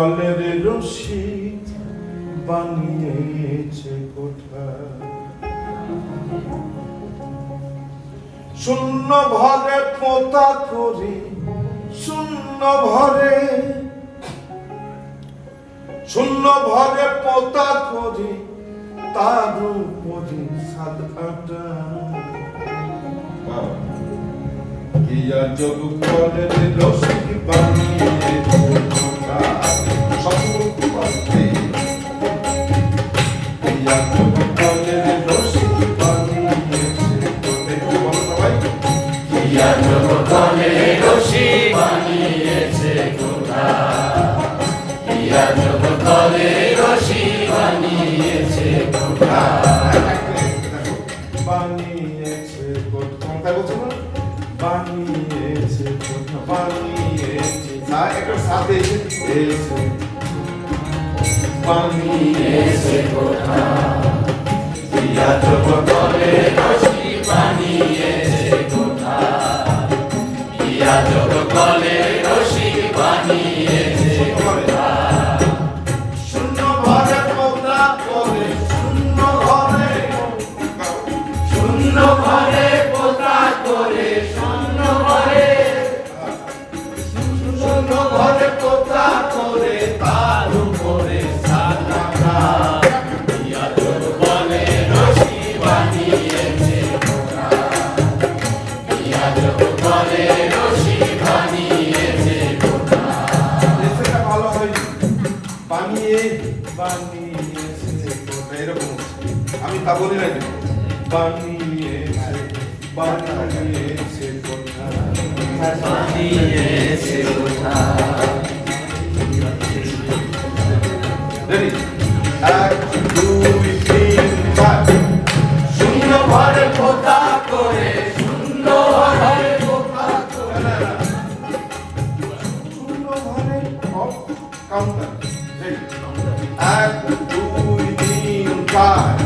জলের রশি বানিয়েছে কোঠা শূন্য ভরে পোতা করি, শূন্য ভরে শূন্য ভরে পোতা করি, তার উপরে সাত আটা। কিয়া যোগ করে রসিক বানিয়ে কোঠা ইয়া জগতলে রশি বানিয়েছে কোথা ইয়া জগতলে রশি বানিয়েছে কোথা বানিয়েছে বানিয়েছে বানিয়েছে সাথে বানিয়েছে কোথা ইয়া ইয়া কলে রশি বানিয়েছে বানিয়েছে এরকম আমি তা বলি না। বানিয়েছে বানিয়েছে কোঠা বানিয়েছে কোথা এক দুই তিন চার। শূন্য ঘরে পোতা করে? শূন্য ঘরে পোতা করে শূন্য ঘরে কাউন্টার রেডি এক দুই তিন চার